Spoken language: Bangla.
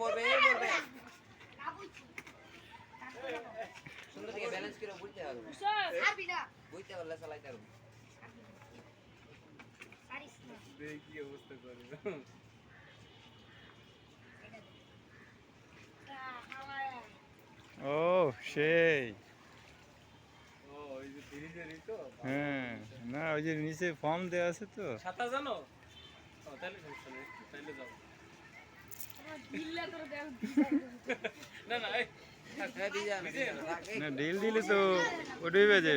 পড়বে এই পড়বে সুন্দর থেকে ব্যালেন্স করে বুঝতে হবে। বুঝতে পারলে চালাইতে পারব। দেখি অবস্থা করে ও সেই। ও ওই যে ব্রিজেরই তো হ্যাঁ না ওই যে নিচে ফর্ম দেওয়া আছে তো। সাঁতার জানো? তাহলে তাহলে যাও না ঢিল দিলে তো ওটাই বেজে